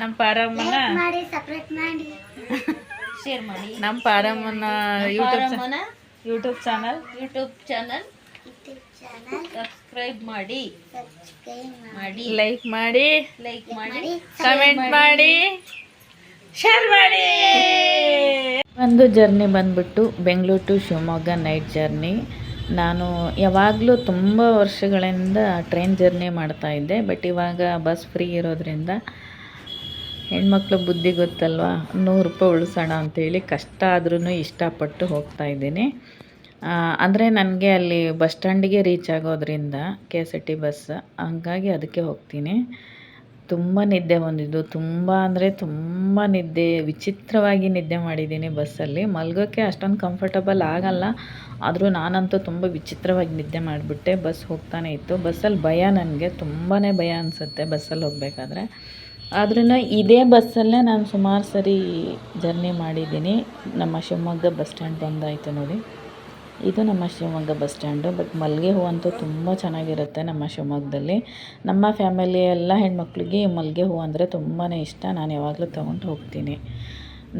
ನಮ್ಮ ಪಾರಮ್ಮನ ಮಾಡಿ ಸಪ್ರೇಟ್ ಮಾಡಿ. ಶೇರ್ ಮಾಡಿ. ನಮ್ಮ ಪಾರಮ್ಮನ YouTube ಪಾರಮ್ಮನ YouTube channel YouTube channel. YouTube channel. Subscribe ಮಾಡಿ. ಸಬ್ಸ್ಕ್ರೈಬ್ ಮಾಡಿ. ಲೈಕ್ ಮಾಡಿ. ಲೈಕ್ ಮಾಡಿ. ಮಾಡಿ. ಕಮೆಂಟ್ ಮಾಡಿ. ಶೇರ್ ಮಾಡಿ. ಒಂದು ಜರ್ನಿ ಬಂದ್ಬಿಟ್ಟು Bengaluru to Shivamogga night journey ನಾನು ಯಾವಾಗಲೂ ತುಂಬ ವರ್ಷಗಳಿಂದ ಟ್ರೈನ್ ಜರ್ನಿ ಮಾಡ್ತಾಯಿದ್ದೆ ಬಟ್ ಇವಾಗ ಬಸ್ ಫ್ರೀ ಇರೋದ್ರಿಂದ ಹೆಣ್ಮಕ್ಳು ಬುದ್ಧಿ ಗೊತ್ತಲ್ವಾ? ನೂರು ರೂಪಾಯಿ ಉಳಿಸೋಣ ಅಂಥೇಳಿ ಕಷ್ಟ ಆದ್ರೂ ಇಷ್ಟಪಟ್ಟು ಹೋಗ್ತಾ ಇದ್ದೀನಿ. ಅಂದರೆ ನನಗೆ ಅಲ್ಲಿ ಬಸ್ ಸ್ಟ್ಯಾಂಡಿಗೆ ರೀಚ್ ಆಗೋದ್ರಿಂದ K S R T bus, ಹಂಗಾಗಿ ಅದಕ್ಕೆ ಹೋಗ್ತೀನಿ. ತುಂಬ ನಿದ್ದೆ ಬಂದಿದ್ದು. ತುಂಬ ಅಂದರೆ ತುಂಬ ನಿದ್ದೆ, ವಿಚಿತ್ರವಾಗಿ ನಿದ್ದೆ ಮಾಡಿದ್ದೀನಿ ಬಸ್ಸಲ್ಲಿ. ಮಲ್ಗೋಕ್ಕೆ ಅಷ್ಟೊಂದು ಕಂಫರ್ಟಬಲ್ ಆಗಲ್ಲ. ಆದರೂ ನಾನಂತೂ ತುಂಬ ವಿಚಿತ್ರವಾಗಿ ನಿದ್ದೆ ಮಾಡಿಬಿಟ್ಟೆ. ಬಸ್ ಹೋಗ್ತಾನೆ ಇತ್ತು. ಬಸ್ಸಲ್ಲಿ ಭಯ ನನಗೆ. ತುಂಬಾ ಭಯ ಅನಿಸುತ್ತೆ ಬಸ್ಸಲ್ಲಿ ಹೋಗಬೇಕಾದ್ರೆ. ಆದ್ರೂ ಇದೇ ಬಸ್ಸಲ್ಲೇ ನಾನು ಸುಮಾರು ಸರಿ ಜರ್ನಿ ಮಾಡಿದ್ದೀನಿ. ನಮ್ಮ ಶಿವಮೊಗ್ಗ ಬಸ್ ಸ್ಟ್ಯಾಂಡ್ ಬಂದಾಯಿತು ನೋಡಿ. ಇದು ನಮ್ಮ ಶಿವಮೊಗ್ಗ ಬಸ್ ಸ್ಟ್ಯಾಂಡು, ಬಟ್ ಮಲ್ಲಿಗೆ ಹೂವು ಅಂತೂ ತುಂಬ ಚೆನ್ನಾಗಿರುತ್ತೆ ನಮ್ಮ ಶಿವಮೊಗ್ಗದಲ್ಲಿ. ನಮ್ಮ ಫ್ಯಾಮಿಲಿ ಎಲ್ಲ ಹೆಣ್ಮಕ್ಳಿಗೆ ಮಲ್ಲಿಗೆ ಹೂವು ಅಂದರೆ ತುಂಬಾ ಇಷ್ಟ. ನಾನು ಯಾವಾಗಲೂ ತೊಗೊಂಡು ಹೋಗ್ತೀನಿ.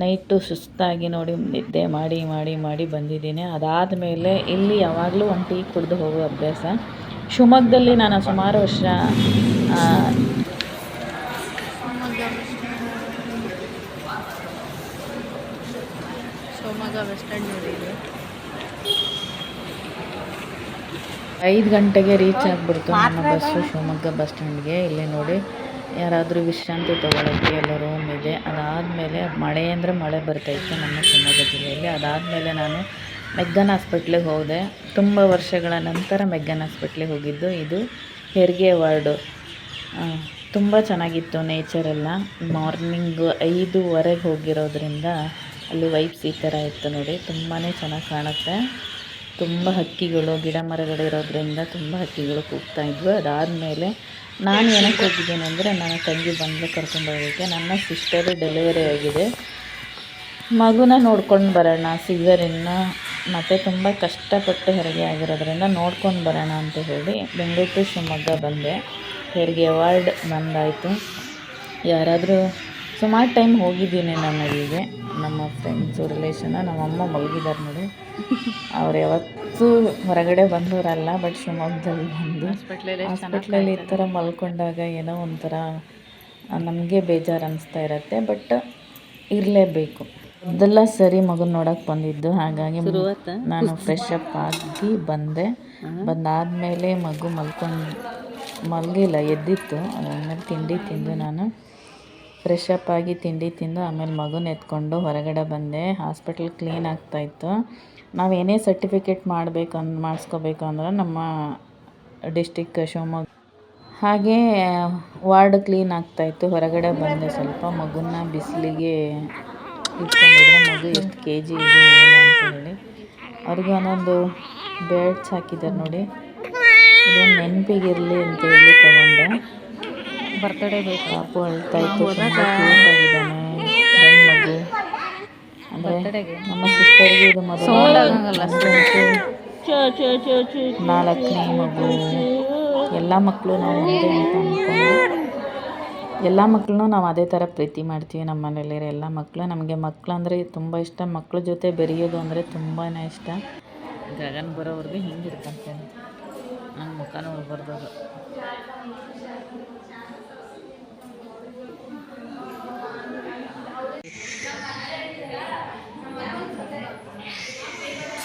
ನೈಟು ಸುಸ್ತಾಗಿ ನೋಡಿ ನಿದ್ದೆ ಮಾಡಿ ಮಾಡಿ ಮಾಡಿ ಬಂದಿದ್ದೀನಿ. ಅದಾದಮೇಲೆ ಇಲ್ಲಿ ಯಾವಾಗಲೂ ಒಂದು ಟೀ ಕುಡಿದು ಹೋಗೋ ಅಭ್ಯಾಸ. ಶಿವಮೊಗ್ಗದಲ್ಲಿ ನಾನು ಸುಮಾರು ವರ್ಷ ಶಿವಮೊಗ್ಗ ಬಸ್ ಸ್ಟ್ಯಾಂಡ್ ನೋಡಿದ್ರು ಐದು ಗಂಟೆಗೆ ರೀಚ್ ಆಗಿಬಿಡ್ತು ನಮ್ಮ ಬಸ್ಸು ಶಿವಮೊಗ್ಗ ಬಸ್ ಸ್ಟ್ಯಾಂಡ್ಗೆ ಇಲ್ಲಿ ನೋಡಿ ಯಾರಾದರೂ ವಿಶ್ರಾಂತಿ ತೊಗೊಳಕ್ಕೆ ಎಲ್ಲ ರೂಮ್ ಇದೆ. ಅದಾದಮೇಲೆ ಮಳೆ ಅಂದರೆ ಮಳೆ ಬರ್ತಾಯಿತ್ತು ನಮ್ಮ ಶಿವಮೊಗ್ಗ ಜಿಲ್ಲೆಯಲ್ಲಿ. ಅದಾದಮೇಲೆ ನಾನು ಮೆಗ್ಗನ್ ಹಾಸ್ಪಿಟ್ಲಿಗೆ ಹೋದೆ. ತುಂಬ ವರ್ಷಗಳ ನಂತರ ಮೆಗ್ಗನ್ ಹಾಸ್ಪಿಟ್ಲಿಗೆ ಹೋಗಿದ್ದು. ಇದು ಹೆರಿಗೆ ವಾರ್ಡು. ತುಂಬ ಚೆನ್ನಾಗಿತ್ತು ನೇಚರೆಲ್ಲ ಮಾರ್ನಿಂಗ್ ಮಾರ್ನಿಂಗು ಐದೂವರೆಗೆ ಹೋಗಿರೋದ್ರಿಂದ ಅಲ್ಲಿ ವೈಪ್ಸ್ ಈ ಥರ ಇತ್ತು ನೋಡಿ. ತುಂಬಾ ಚೆನ್ನಾಗಿ ಕಾಣುತ್ತೆ. ತುಂಬ ಹಕ್ಕಿಗಳು, ಗಿಡ ಮರಗಳಿರೋದ್ರಿಂದ ತುಂಬ ಹಕ್ಕಿಗಳು ಕೂಗ್ತಾ ಇದ್ವು. ಅದಾದಮೇಲೆ ನಾನು ಏನಕ್ಕೆ ಹೋಗಿದ್ದೀನಿ ಅಂದರೆ ನನ್ನ ತಂಗಿ ಬಂದು ಕರ್ಕೊಂಡು ಹೋಗೋಕ್ಕೆ ನನ್ನ ಸಿಸ್ಟರು ಡೆಲಿವರಿ ಆಗಿದೆ. ಮಗುನ ನೋಡ್ಕೊಂಡು ಬರೋಣ ಸಿಸರಿನ್ನು ಮತ್ತು ತುಂಬ ಕಷ್ಟಪಟ್ಟು ಹೆರಿಗೆ ಆಗಿರೋದ್ರಿಂದ ನೋಡ್ಕೊಂಡು ಬರೋಣ ಅಂತ ಹೇಳಿ ಬೆಂಗಳೂರು ಶಿವಮೊಗ್ಗ ಬಂದೆ. ಹೆರಿಗೆ ಅವಾರ್ಡ್ ಬಂದಾಯಿತು ಯಾರಾದರೂ ಸುಮಾರು ಟೈಮ್ ಹೋಗಿದ್ದೀನಿ ನಾನು ಅಲ್ಲಿಗೆ ನಮ್ಮ ಫ್ರೆಂಡ್ಸು ರಿಲೇಷನ ನಮ್ಮಮ್ಮ ಮಲಗಿದ್ದಾರೆ ನೋಡಿ. ಅವ್ರು ಯಾವತ್ತೂ ಹೊರಗಡೆ ಬಂದವರಲ್ಲ ಬಟ್ ಶಿವಮೊಗ್ಗದಲ್ಲಿ ಬಂದು ಹಾಸ್ಪಿಟ್ಲಲ್ಲಿ ಈ ಥರ ಮಲ್ಕೊಂಡಾಗ ಏನೋ ಒಂಥರ ನಮಗೆ ಬೇಜಾರು ಅನಿಸ್ತಾ ಇರತ್ತೆ ಬಟ್ ಇರಲೇಬೇಕು. ಅದೆಲ್ಲ ಸರಿ ಮಗನ ನೋಡಕ್ಕೆ ಬಂದಿದ್ದು ಹಾಗಾಗಿ ನಾನು ಫ್ರೆಶ್ ಅಪ್ ಆಗಿ ಬಂದೆ. ಬಂದಾದಮೇಲೆ ಮಗು ಮಲ್ಕೊಂಡು ಮಲಗಿಲ್ಲ ಎದ್ದಿತ್ತು ಅದಾದ್ಮೇಲೆ ತಿಂಡಿ ತಿಂದು ನಾನು. ಫ್ರೆಶ್ ಅಪ್ ಆಗಿ ತಿಂಡಿ ತಿಂದು ಆಮೇಲೆ ಮಗುನ ಎತ್ಕೊಂಡು ಹೊರಗಡೆ ಬಂದೆ. ಹಾಸ್ಪಿಟಲ್ ಕ್ಲೀನ್ ಆಗ್ತಾಯಿತ್ತು ನಾವು ಏನೇ ಸರ್ಟಿಫಿಕೇಟ್ ಮಾಡ್ಬೇಕಂದ್ ಮಾಡಿಸ್ಕೋಬೇಕು ಅಂದ್ರೆ ನಮ್ಮ ಡಿಸ್ಟಿಕ್ ಶಿವಮೊಗ್ಗ. ಹಾಗೆ, ವಾರ್ಡ್ ಕ್ಲೀನ್ ಆಗ್ತಾಯಿತ್ತು ಹೊರಗಡೆ ಬಂದೆ ಸ್ವಲ್ಪ. ಮಗುನ ಬಿಸಿಲಿಗೆ ಇಟ್ಕೊಂಡಿದ್ರೆ. ಮಗು ಎಷ್ಟು ಕೆ ಜಿ ಇದೆ ಅಂತ ಹೇಳಿ ಅವ್ರಿಗೆ ಒಂದೊಂದು ಬೇಡ್ಸ್ ಹಾಕಿದ್ದಾರೆ ನೋಡಿ. ಇದೊಂದು ನೆನಪಿಗಿರಲಿ ಅಂತ ಹೇಳಿ ತೊಗೊಂಡೆ. ಬರ್ತಡೇ ಬೇಕು. ಪಾಪು ಅಳ್ತಾ ಇತ್ತು ತುಂಬ ಮಗು ಅಂದರೆ ನಮ್ಮ ಸಿಸ್ಟರ್ಗೆ ಇದು ಮೊದಲು ನಾಲ್ಕನೇ ಮಗು. ಎಲ್ಲ ಮಕ್ಕಳು ನಾವು ಒಂದೇ ಅಂತ ಅಂದ್ಕೊಂಡು. ಎಲ್ಲ ಮಕ್ಕಳನ್ನೂ ನಾವು ಅದೇ ಥರ ಪ್ರೀತಿ ಮಾಡ್ತೀವಿ ನಮ್ಮ ಮನೇಲಿರೋ ಎಲ್ಲ ಮಕ್ಕಳು ನಮಗೆ ಮಕ್ಕಳು ಅಂದರೆ ತುಂಬ ಇಷ್ಟ. ಮಕ್ಕಳ ಜೊತೆ ಬೆರೆಯೋದು ಅಂದರೆ ತುಂಬಾ ಇಷ್ಟ. ಗಗನ್ ಬರೋವರೆಗೂ ಹಿಂಗೆ ಇರ್ತಂತೆ ನನ್ನ ಮುಖ ನೋಡ್ಬಾರ್ದು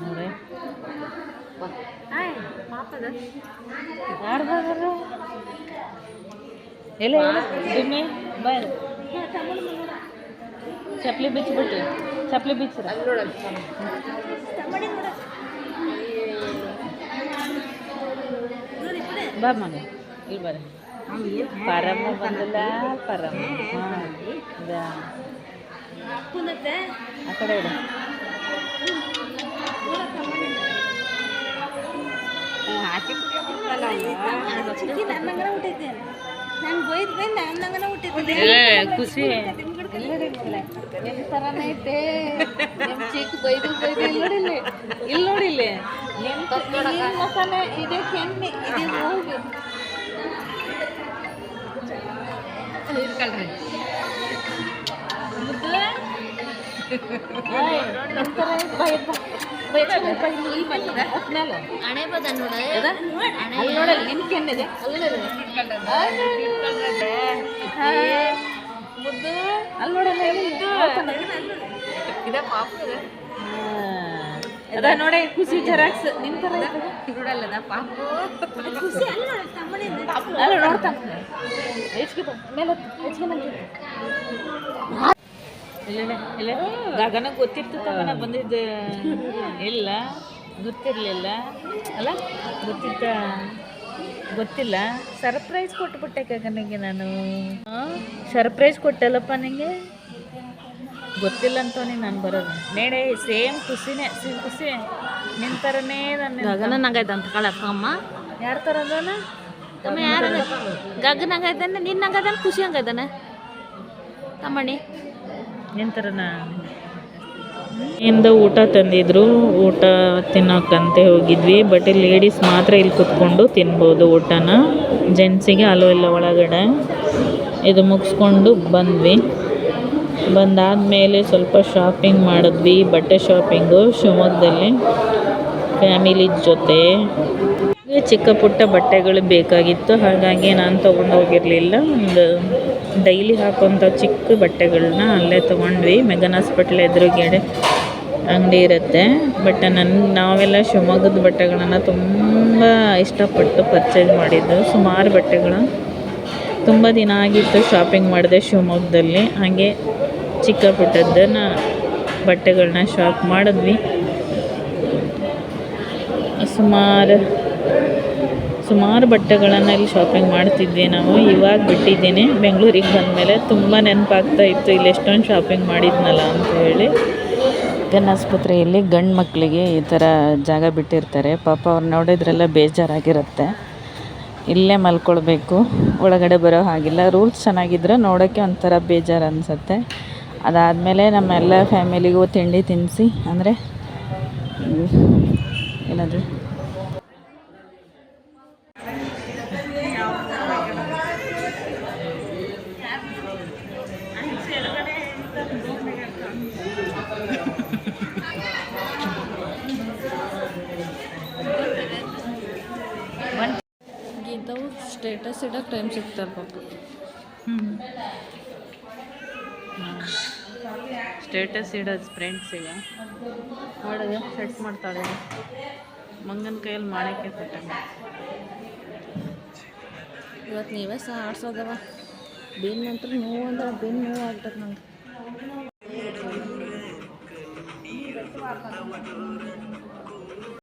ನೋಡಿ ಎಲ್ಲ ಡಿಮ್ಮಿ ಬಾಯ್ ಚಪ್ಪಲಿ ಬಿಚ್ಚಿಬಿಟ್ಟು ಚಪ್ಪಲಿ ಬಿಚ್ಚಿರ ಬಾ ಮಗ ಇಲ್ಲಿ ಬರ್ರಿ ಪರಮ ಬಂದಿಲ್ಲ ಪರಮ ಹಾಂ ಆ ಕಡೆ ಇಡು ಏ, ಖುಷಿ. ತರಾನೇ ಐತೆ ಚಿಕ್ಕ ಬೈದು ಬೈದು ಇಲ್ಲಿ ನೋಡಿಲ್ಲಿ ಇಲ್ಲಿ ಇದೆ ಕೆನ್ನೆ ಇದೆ ಹೋಗಿ ಇರ್ಕಲ್ರಿ ಅಲ್ಲಿ ನೋಡಲ್ಲ ಇದೆ ಪಾಪ ನೋಡಿ ಖುಷಿ ಜೆರಾಕ್ಸ್ ನಿನ್ ತರ ಪಾಪ ಖುಷಿ ಅಲ್ಲ ತಮ್ಮನಿಂದ ಅಲ್ಲ ನೋಡ್ತಾನೆ ಹೆಚ್ಚಿಗೆ ಮೇಲೆ ಹೆಚ್ಚಿಗೆ ಇಲ್ಲ ಗಗನ ಗೊತ್ತಿತ್ತು ತಗನ ಬಂದಿದ್ದ. ಇಲ್ಲ ಗೊತ್ತಿರಲಿಲ್ಲ. ಅಲ್ಲ ಗೊತ್ತಿತ್ತ ಗೊತ್ತಿಲ್ಲ. ಸರ್ಪ್ರೈಸ್ ಕೊಟ್ಬಿಟ್ಟೆ ಗಗನಿಗೆ ನಾನು. ಸರ್ಪ್ರೈಸ್ ಕೊಟ್ಟಲ್ಲಪ್ಪ ನಿಂಗೆ? ಗೊತ್ತಿಲ್ಲ ಅಂತವನಿ ನಾನು ಬರೋದು. ನೇಡೆ ಸೇಮ್ ಖುಷಿನೇ ಸೇಮ್ ಖುಷಿ. ನಿನ್ನ ಥರನೇ ನನ್ನ ಗಗನ ನಂಗೈತೆ ಅಂತ ಕಳಪ್ಪ ಅಮ್ಮ. ಯಾರ ಥರ ಅದಾನ ತಮ್ಮ ಯಾರ ಗಗನ ಹಂಗೈತಾನೆ ನಿನ್ನ ಖುಷಿ ಹಂಗೈತಾನೆ ತಮ್ಮಣ್ಣಿ ಇಂದ ಊಟ ತಂದಿದ್ರು. ಊಟ ತಿನ್ನೋಕ್ಕಂತೆ ಹೋಗಿದ್ವಿ. ಬಟ್ ಲೇಡೀಸ್ ಮಾತ್ರ ಇಲ್ಲಿ ಕುತ್ಕೊಂಡು ತಿನ್ಬೋದು ಊಟನ. ಜೆಂಟ್ಸಿಗೆ ಅಲೋ ಇಲ್ಲ ಒಳಗಡೆ. ಇದು ಮುಗಿಸ್ಕೊಂಡು ಬಂದ್ವಿ. ಬಂದಾದಮೇಲೆ ಸ್ವಲ್ಪ ಶಾಪಿಂಗ್ ಮಾಡಿದ್ವಿ. ಬಟ್ಟೆ ಶಾಪಿಂಗು ಶಿವಮೊಗ್ಗದಲ್ಲಿ. ಫ್ಯಾಮಿಲಿ ಜೊತೆ. ಚಿಕ್ಕ ಪುಟ್ಟ ಬಟ್ಟೆಗಳು ಬೇಕಾಗಿತ್ತು. ಹಾಗಾಗಿ ನಾನು ತೊಗೊಂಡು ಹೋಗಿರಲಿಲ್ಲ. ಒಂದು ಡೈಲಿ ಹಾಕೋಂಥ ಚಿಕ್ಕ ಬಟ್ಟೆಗಳನ್ನ ಅಲ್ಲೇ ತೊಗೊಂಡ್ವಿ. ಮೆಗನ್ ಹಾಸ್ಪಿಟ್ಲ್ ಎದುರುಗಡೆ ಅಂಗಡಿ ಇರುತ್ತೆ. ಬಟ್ ನನ್ನ ನಾವೆಲ್ಲ ಶಿವಮೊಗ್ಗದ ಬಟ್ಟೆಗಳನ್ನು ತುಂಬ ಇಷ್ಟಪಟ್ಟು ಪರ್ಚೇಸ್ ಮಾಡಿದ್ದು. ಸುಮಾರು ಬಟ್ಟೆಗಳು. ತುಂಬ ದಿನ ಆಗಿತ್ತು ಶಾಪಿಂಗ್ ಮಾಡಿದೆ ಶಿವಮೊಗ್ಗದಲ್ಲಿ. ಹಾಗೆ ಚಿಕ್ಕ ಪುಟ್ಟದ್ದನ್ನು ಬಟ್ಟೆಗಳನ್ನ ಶಾಪ್ ಮಾಡಿದ್ವಿ. ಸುಮಾರು ಸುಮಾರು ಬಟ್ಟೆಗಳನ್ನು ಇಲ್ಲಿ ಶಾಪಿಂಗ್ ಮಾಡ್ತಿದ್ದೆ ನಾವು. ಇವಾಗ ಬಿಟ್ಟಿದ್ದೀನಿ. ಬೆಂಗಳೂರಿಗೆ ಬಂದಮೇಲೆ ತುಂಬ ನೆನಪಾಗ್ತಾ ಇತ್ತು ಇಲ್ಲಿ ಎಷ್ಟೊಂದು ಶಾಪಿಂಗ್ ಮಾಡಿದ್ನಲ್ಲ ಅಂತ ಹೇಳಿ. ಆಸ್ಪತ್ರೆಯಲ್ಲಿ ಗಂಡು ಮಕ್ಕಳಿಗೆ ಈ ಥರ ಜಾಗ ಬಿಟ್ಟಿರ್ತಾರೆ. ಪಾಪ ಅವ್ರು ನೋಡಿದ್ರೆಲ್ಲ ಬೇಜಾರಾಗಿರುತ್ತೆ. ಇಲ್ಲೇ ಮಲ್ಕೊಳ್ಬೇಕು. ಒಳಗಡೆ ಬರೋ ಹಾಗಿಲ್ಲ. ರೂಲ್ಸ್ ಚೆನ್ನಾಗಿದ್ರೆ ನೋಡೋಕ್ಕೆ ಒಂಥರ ಬೇಜಾರು ಅನಿಸುತ್ತೆ. ಅದಾದಮೇಲೆ ನಮ್ಮೆಲ್ಲ ಫ್ಯಾಮಿಲಿಗೂ ತಿಂಡಿ ತಿನ್ನಿಸಿ ಅಂದರೆ ಏನದು ಸ್ಟೇಟಸ್ ಇಡಕ್ಕೆ ಟೈಮ್ ಸಿಗ್ತಾರೆ ಪಾಪ ಸ್ಟೇಟಸ್ ಇಡೋದು ಫ್ರೆಂಡ್ಸಿಗೆ ಮಾಡೋದು ಸೆಟ್ ಮಾಡ್ತಾಳೆ ಮಂಗನ ಕೈಯಲ್ಲಿ ಮಾಡೋಕ್ಕೆ ಸೆಟ್ ಇವತ್ತು ನೀವೇ ಸಹ ಆಡ್ಸೋದವ. ಬೆನ್ನು ನಂತರ ನೋವು ಅಂದ್ರೆ ಬೆನ್ನು ನೋವು ಆಗ್ತದೆ ನಂಗೆ.